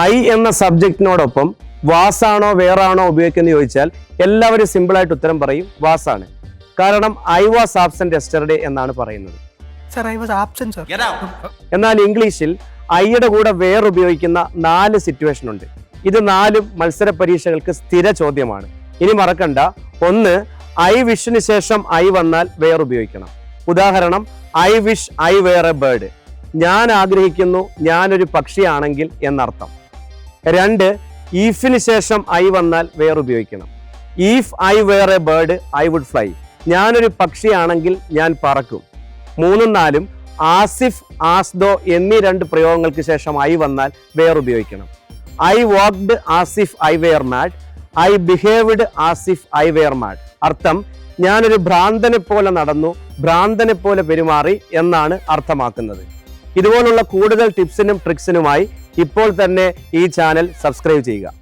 I എന്ന സബ്ജക്റ്റിനോടൊപ്പം വാസാണോ വേറാണോ ഉപയോഗിക്കുന്നത് ചോദിച്ചാൽ എല്ലാവരും സിമ്പിളായിട്ട് ഉത്തരം പറയും വാസാണ്. കാരണം ഐ വാസ് ആബ്സെന്റ് എസ്റ്റർഡേ എന്നാണ് പറയുന്നത്. Sir I was absent sir എന്നാൽ ഇംഗ്ലീഷിൽ ഐയുടെ കൂടെ വേർ ഉപയോഗിക്കുന്ന നാല് സിറ്റുവേഷൻ ഉണ്ട്. ഇത് നാലും മത്സര പരീക്ഷകൾക്ക് സ്ഥിര ചോദ്യമാണ്. ഇനി മറക്കണ്ട. ഒന്ന് ഐ വിഷിന് ശേഷം ഐ വന്നാൽ വേർ ഉപയോഗിക്കണം ഉദാഹരണം I wish I were a bird ഞാൻ ആഗ്രഹിക്കുന്നു ഞാനൊരു പക്ഷിയാണെങ്കിൽ എന്നർത്ഥം. രണ്ട് ഈഫിന് ശേഷം ഐ വന്നാൽ വേർ ഉപയോഗിക്കണം. If I were a bird I would fly. ഞാനൊരു പക്ഷിയാണെങ്കിൽ ഞാൻ പറക്കും. മൂന്നും നാലും ആസിഫ് ആസ്ദോ എന്നീ രണ്ട് പ്രയോഗങ്ങൾക്ക് ശേഷം ഐ വന്നാൽ വേർ ഉപയോഗിക്കണം. I walked as if I were mad. I behaved as if I were mad. അർത്ഥം ഞാനൊരു ഭ്രാന്തനെ പോലെ നടന്നു ഭ്രാന്തനെ പോലെ പെരുമാറി എന്നാണ് അർത്ഥമാക്കുന്നത്. ഇതുപോലുള്ള കൂടുതൽ ടിപ്സിനും ട്രിക്സിനുമായി ഇപ്പോൾ തന്നെ ഈ ചാനൽ സബ്സ്ക്രൈബ് ചെയ്യുക.